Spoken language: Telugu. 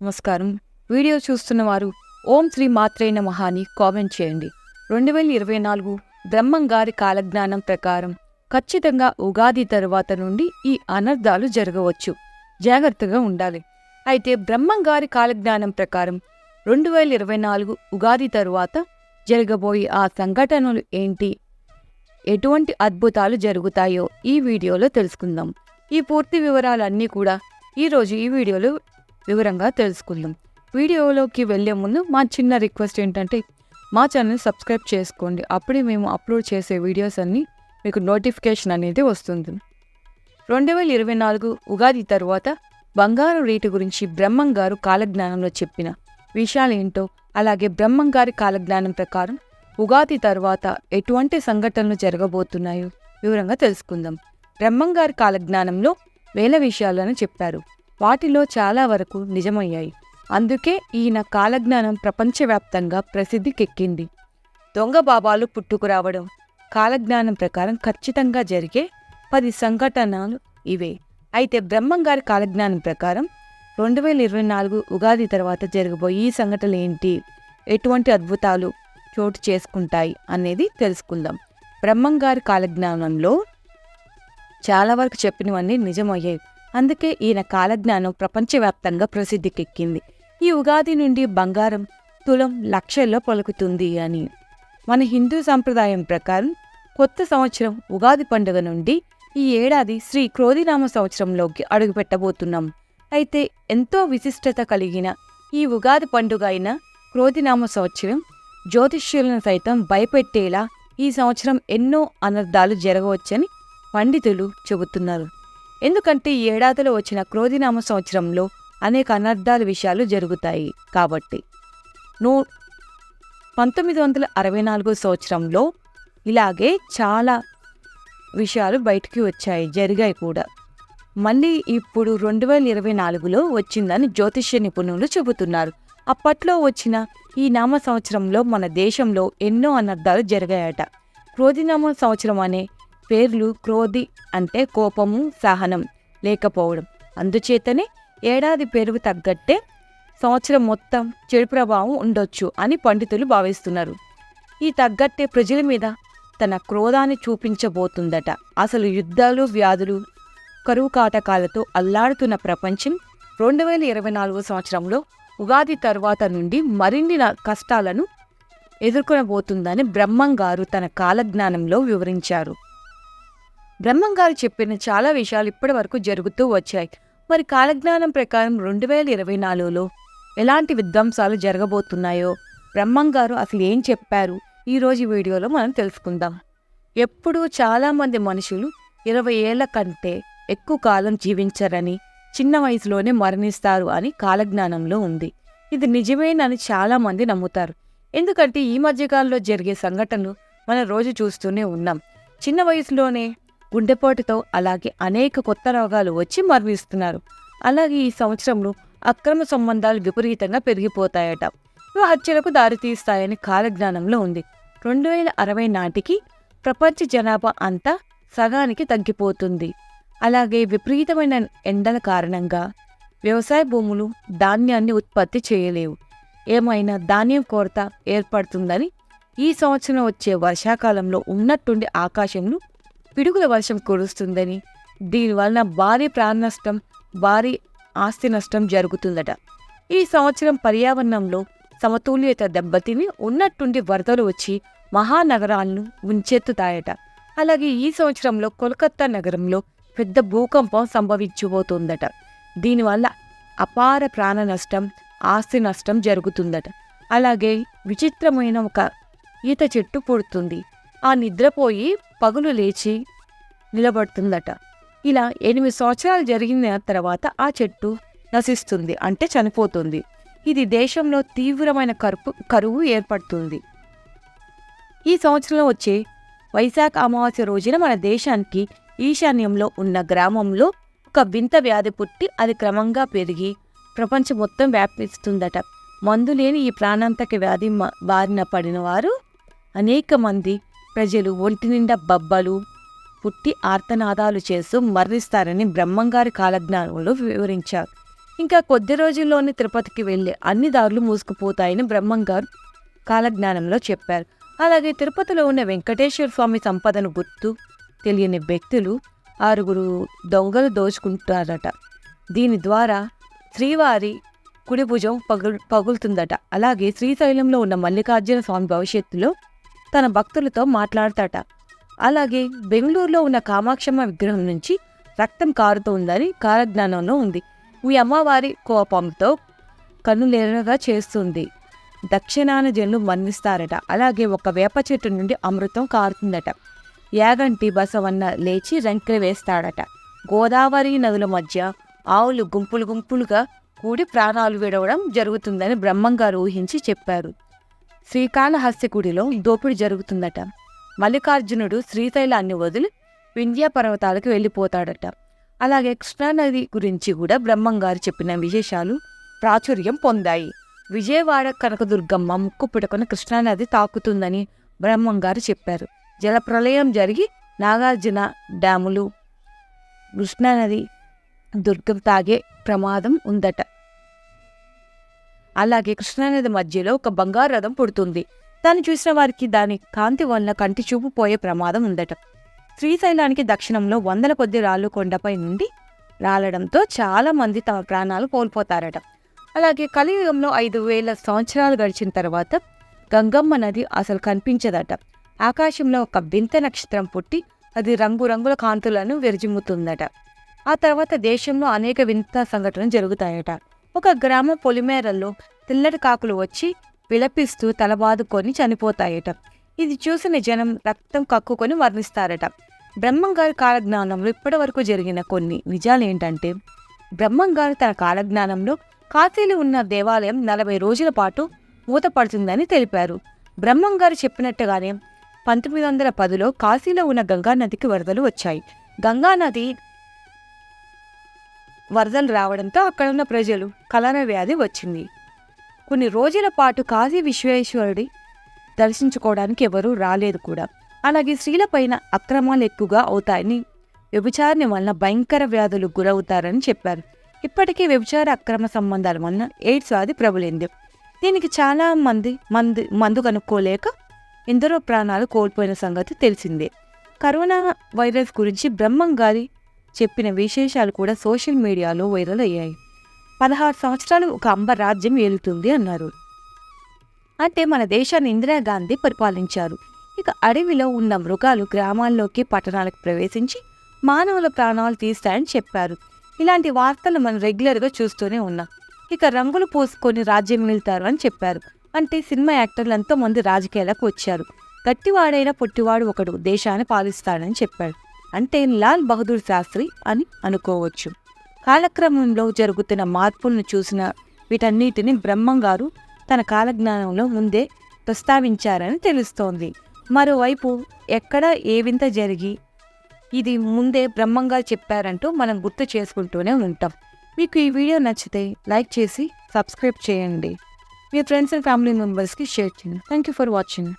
నమస్కారం. వీడియో చూస్తున్న వారు ఓం శ్రీ మాత్రైన మహాని కామెంట్ చేయండి. రెండు వేల ఇరవై నాలుగు బ్రహ్మం గారి కాలజ్ఞానం ప్రకారం ఖచ్చితంగా ఉగాది తరువాత నుండి ఈ అనర్థాలు జరగవచ్చు. జాగ్రత్తగా ఉండాలి. అయితే బ్రహ్మం గారి కాలజ్ఞానం ప్రకారం రెండు వేల ఇరవై నాలుగు ఉగాది తరువాత జరగబోయే ఆ సంఘటనలు ఏంటి? ఎటువంటి అద్భుతాలు జరుగుతాయో ఈ వీడియోలో తెలుసుకుందాం. ఈ పూర్తి వివరాలన్నీ కూడా ఈరోజు ఈ వీడియోలో వివరంగా తెలుసుకుందాం. వీడియోలోకి వెళ్ళే ముందు మా చిన్న రిక్వెస్ట్ ఏంటంటే మా ఛానల్ సబ్స్క్రైబ్ చేసుకోండి. అప్పుడే మేము అప్లోడ్ చేసే వీడియోస్ అన్నీ మీకు నోటిఫికేషన్ అనేది వస్తుంది. రెండు వేల ఇరవై నాలుగు ఉగాది తరువాత బంగారం రేటు గురించి బ్రహ్మం గారు కాలజ్ఞానంలో చెప్పిన విషయాలేంటో అలాగే బ్రహ్మం గారి కాలజ్ఞానం ప్రకారం ఉగాది తరువాత ఎటువంటి సంఘటనలు జరగబోతున్నాయో వివరంగా తెలుసుకుందాం. బ్రహ్మం గారి కాలజ్ఞానంలో వేల విషయాలను చెప్పారు. వాటిలో చాలా వరకు నిజమయ్యాయి. అందుకే ఈయన కాలజ్ఞానం ప్రపంచవ్యాప్తంగా ప్రసిద్ధికెక్కింది. దొంగ బాబాలు పుట్టుకురావడం కాలజ్ఞానం ప్రకారం ఖచ్చితంగా జరిగే పది సంఘటనలు ఇవే. అయితే బ్రహ్మంగారి కాలజ్ఞానం ప్రకారం రెండు వేల ఇరవై నాలుగు ఉగాది తర్వాత జరగబోయే ఈ సంఘటనలు ఏంటి ఎటువంటి అద్భుతాలు చోటు చేసుకుంటాయి అనేది తెలుసుకుందాం. బ్రహ్మంగారి కాలజ్ఞానంలో చాలా వరకు చెప్పినవన్నీ నిజమయ్యాయి. అందుకే ఈయన కాలజ్ఞానం ప్రపంచవ్యాప్తంగా ప్రసిద్ధికెక్కింది. ఈ ఉగాది నుండి బంగారం తులం లక్షల్లో పలుకుతుంది అని. మన హిందూ సంప్రదాయం ప్రకారం కొత్త సంవత్సరం ఉగాది పండుగ నుండి ఈ ఏడాది శ్రీ క్రోధినామ సంవత్సరంలోకి అడుగుపెట్టబోతున్నాం. అయితే ఎంతో విశిష్టత కలిగిన ఈ ఉగాది పండుగ అయిన క్రోధినామ సంవత్సరం జ్యోతిష్యులను సైతం భయపెట్టేలా ఈ సంవత్సరం ఎన్నో అనర్థాలు జరగవచ్చని పండితులు చెబుతున్నారు. ఎందుకంటే ఈ ఏడాదిలో వచ్చిన క్రోధినామ సంవత్సరంలో అనేక అనర్థాల విషయాలు జరుగుతాయి కాబట్టి. నూ పంతొమ్మిది వందల అరవై నాలుగో సంవత్సరంలో ఇలాగే చాలా విషయాలు బయటికి వచ్చాయి జరిగాయి కూడా. మళ్ళీ ఇప్పుడు రెండు వేల ఇరవై నాలుగులో వచ్చిందని జ్యోతిష్య నిపుణులు చెబుతున్నారు. అప్పట్లో వచ్చిన ఈ నామ సంవత్సరంలో మన దేశంలో ఎన్నో అనర్థాలు జరిగాయట. క్రోధినామ సంవత్సరం అనే పేర్లు క్రోధి అంటే కోపము సహనం లేకపోవడం. అందుచేతనే ఏడాది పేరుకు తగ్గట్టే సంవత్సరం మొత్తం చెడు ప్రభావం ఉండొచ్చు అని పండితులు భావిస్తున్నారు. ఈ తగ్గట్టే ప్రజల మీద తన క్రోధాన్ని చూపించబోతుందట. అసలు యుద్ధాలు వ్యాధులు కరువు కాటకాలతో అల్లాడుతున్న ప్రపంచం రెండు వేల ఇరవై నాలుగో సంవత్సరంలో ఉగాది తరువాత నుండి మరిన్ని కష్టాలను ఎదుర్కొనబోతుందని బ్రహ్మం గారు తన కాలజ్ఞానంలో వివరించారు. బ్రహ్మంగారు చెప్పిన చాలా విషయాలు ఇప్పటి వరకు జరుగుతూ వచ్చాయి. మరి కాలజ్ఞానం ప్రకారం రెండు వేల ఇరవై నాలుగులో ఎలాంటి విధ్వంసాలు జరగబోతున్నాయో బ్రహ్మంగారు అసలు ఏం చెప్పారు? ఈరోజు వీడియోలో మనం తెలుసుకుందాం. ఎప్పుడూ చాలామంది మనుషులు ఇరవై ఏళ్ళ కంటే ఎక్కువ కాలం జీవించరని చిన్న వయసులోనే మరణిస్తారు అని కాలజ్ఞానంలో ఉంది. ఇది నిజమేనని చాలామంది నమ్ముతారు. ఎందుకంటే ఈ మధ్యకాలంలో జరిగే సంఘటనలు మనం రోజు చూస్తూనే ఉన్నాం. చిన్న వయసులోనే గుండెపోటుతో అలాగే అనేక కొత్త రోగాలు వచ్చి మరణిస్తున్నారు. అలాగే ఈ సంవత్సరంలో అక్రమ సంబంధాలు విపరీతంగా పెరిగిపోతాయట. హత్యలకు దారితీస్తాయని కాలజ్ఞానంలో ఉంది. రెండు వేల అరవై నాటికి ప్రపంచ జనాభా అంతా సగానికి తగ్గిపోతుంది. అలాగే విపరీతమైన ఎండల కారణంగా వ్యవసాయ భూములు ధాన్యాన్ని ఉత్పత్తి చేయలేవు. ఏమైనా ధాన్యం కొరత ఏర్పడుతుందని ఈ సంవత్సరం వచ్చే వర్షాకాలంలో ఉన్నట్టుండి ఆకాశంలో పిడుగుల వర్షం కురుస్తుందని. దీనివలన భారీ ప్రాణ నష్టం భారీ ఆస్తి నష్టం జరుగుతుందట. ఈ సంవత్సరం పర్యావరణంలో సమతుల్యత దెబ్బతిని ఉన్నట్టుండి వరదలు వచ్చి మహానగరాలను ముంచెత్తుతాయట. అలాగే ఈ సంవత్సరంలో కోల్కత్తా నగరంలో పెద్ద భూకంపం సంభవించబోతోందట. దీనివల్ల అపార ప్రాణ నష్టం ఆస్తి నష్టం జరుగుతుందట. అలాగే విచిత్రమైన ఒక ఈత చెట్టు పుడుతుంది. ఆ నిద్రపోయి పగులు లేచి నిలబడుతుందట. ఇలా ఎనిమిది సంవత్సరాలు జరిగిన తర్వాత ఆ చెట్టు నశిస్తుంది అంటే చనిపోతుంది. ఇది దేశంలో తీవ్రమైన కరుపు కరువు ఏర్పడుతుంది. ఈ సంవత్సరంలో వచ్చే వైశాఖ అమావాస్య రోజున మన దేశానికి ఈశాన్యంలో ఉన్న గ్రామంలో ఒక వింత వ్యాధి పుట్టి అది క్రమంగా పెరిగి ప్రపంచం మొత్తం వ్యాపిస్తుందట. మందు లేని ఈ ప్రాణాంతక వ్యాధి మ- బారిన పడిన వారు అనేక మంది ప్రజలు ఒంటి నిండా బబ్బలు పుట్టి ఆర్తనాదాలు చేస్తూ మరణిస్తారని బ్రహ్మంగారి కాలజ్ఞానంలో వివరించారు. ఇంకా కొద్ది రోజుల్లోనే తిరుపతికి వెళ్ళే అన్ని దారులు మూసుకుపోతాయని బ్రహ్మంగారు కాలజ్ఞానంలో చెప్పారు. అలాగే తిరుపతిలో ఉన్న వెంకటేశ్వర స్వామి సంపదను గుర్తు తెలియని వ్యక్తులు ఆరుగురు దొంగలు దోచుకుంటారట దీని ద్వారా శ్రీవారి కుడి భుజం పగులు పగులుతుందట. అలాగే శ్రీశైలంలో ఉన్న మల్లికార్జున స్వామి భవిష్యత్తులో తన భక్తులతో మాట్లాడతాట. అలాగే బెంగళూరులో ఉన్న కామాక్షమ్మ విగ్రహం నుంచి రక్తం కారుతోందని కాలజ్ఞానంలో ఉంది. ఈ అమ్మవారి కోపంతో కన్నులేరగా చేస్తుంది. దక్షిణాన జనులు మన్నిస్తారట. అలాగే ఒక వేప చెట్టు నుండి అమృతం కారుతుందట. యాగంటి బసవన్న లేచి రంకెలు వేస్తాడట. గోదావరి నదుల మధ్య ఆవులు గుంపులు గుంపులుగా కూడి ప్రాణాలు విడవడం జరుగుతుందని బ్రహ్మంగారు ఊహించి చెప్పారు. శ్రీకాళహస్తి గుడిలో దోపిడీ జరుగుతుందట. మల్లికార్జునుడు శ్రీశైలాన్ని వదిలి వింధ్యా పర్వతాలకు వెళ్ళిపోతాడట. అలాగే కృష్ణానది గురించి కూడా బ్రహ్మంగారు చెప్పిన విశేషాలు ప్రాచుర్యం పొందాయి. విజయవాడ కనకదుర్గమ్మ ముక్కు పిడకన కృష్ణానది తాకుతుందని బ్రహ్మంగారు చెప్పారు. జలప్రలయం జరిగి నాగార్జున డ్యాములు కృష్ణానది దుర్గం తాగే ప్రమాదం ఉందట. అలాగే కృష్ణానది మధ్యలో ఒక బంగారు రథం పుడుతుంది. దాన్ని చూసిన వారికి దాని కాంతి వలన కంటి చూపు పోయే ప్రమాదం ఉందట. శ్రీశైలానికి దక్షిణంలో వందల కొద్ది రాళ్ళు కొండపై నుండి రాలడంతో చాలా మంది తమ ప్రాణాలు కోల్పోతారట. అలాగే కలియుగంలో ఐదు వేల సంవత్సరాలు గడిచిన తర్వాత గంగమ్మ నది అసలు కనిపించదట. ఆకాశంలో ఒక వింత నక్షత్రం పుట్టి అది రంగురంగుల కాంతులను విరజిమ్ముతుందట. ఆ తర్వాత దేశంలో అనేక వింత సంఘటనలు జరుగుతాయట. ఒక గ్రామ పొలిమేరల్లో తెల్లటి కాకులు వచ్చి విలపిస్తూ తలబాదుకొని చనిపోతాయట. ఇది చూసిన జనం రక్తం కక్కుకొని వర్ణిస్తారట బ్రహ్మంగారి కాలజ్ఞానంలో ఇప్పటి వరకు జరిగిన కొన్ని నిజాలు ఏంటంటే బ్రహ్మంగారు తన కాలజ్ఞానంలో కాశీలో ఉన్న దేవాలయం నలభై రోజుల పాటు మూతపడుతుందని తెలిపారు. బ్రహ్మంగారు చెప్పినట్టుగానే పంతొమ్మిది వందల పదిలో కాశీలో ఉన్న గంగానదికి వరదలు వచ్చాయి. గంగానది వరదలు రావడంతో అక్కడ ఉన్న ప్రజలు కలర వ్యాధి వచ్చింది. కొన్ని రోజుల పాటు కాశీ విశ్వేశ్వరుడి దర్శించుకోవడానికి ఎవరూ రాలేదు కూడా. అలాగే స్త్రీలపైన అక్రమాలు ఎక్కువగా అవుతాయని వ్యభిచారణ వలన భయంకర వ్యాధులు గురవుతారని చెప్పారు. ఇప్పటికీ వ్యభిచార అక్రమ సంబంధాల వలన ఎయిడ్స్ వ్యాధి ప్రబలింది. దీనికి చాలా మంది మంది మందు కనుక్కోలేక ఎందరో ప్రాణాలు కోల్పోయిన సంగతి తెలిసిందే. కరోనా వైరస్ గురించి బ్రహ్మం గారి చెప్పిన విశేషాలు కూడా సోషల్ మీడియాలో వైరల్ అయ్యాయి. పదహారు సంవత్సరాలు ఒక అంబ రాజ్యం ఏలుతుంది అన్నారు. అంటే మన దేశాన్ని ఇందిరాగాంధీ పరిపాలించారు. ఇక అడవిలో ఉన్న మృగాలు గ్రామాల్లోకి పట్టణాలకు ప్రవేశించి మానవుల ప్రాణాలు తీస్తాయని చెప్పారు. ఇలాంటి వార్తలు మనం రెగ్యులర్గా చూస్తూనే ఉన్నాం. ఇక రంగులు పోసుకొని రాజ్యం వెళ్తారు అని చెప్పారు. అంటే సినిమా యాక్టర్లు ఎంతో మంది రాజకీయాలకు వచ్చారు. గట్టివాడైన పొట్టివాడు ఒకడు దేశాన్ని పాలిస్తాడని చెప్పాడు అంటే లాల్ బహదూర్ శాస్త్రి అని అనుకోవచ్చు. కాలక్రమంలో జరుగుతున్న మార్పులను చూసిన వీటన్నిటిని బ్రహ్మంగారు తన కాలజ్ఞానంలో ముందే ప్రస్తావించారని తెలుస్తోంది. మరోవైపు ఎక్కడ ఏ వింత జరిగి ఇది ముందే బ్రహ్మంగారు చెప్పారంటూ మనం గుర్తు చేసుకుంటూనే ఉంటాం. మీకు ఈ వీడియో నచ్చితే లైక్ చేసి సబ్స్క్రైబ్ చేయండి. మీ ఫ్రెండ్స్ అండ్ ఫ్యామిలీ మెంబర్స్కి షేర్ చేయండి. Thank you for watching.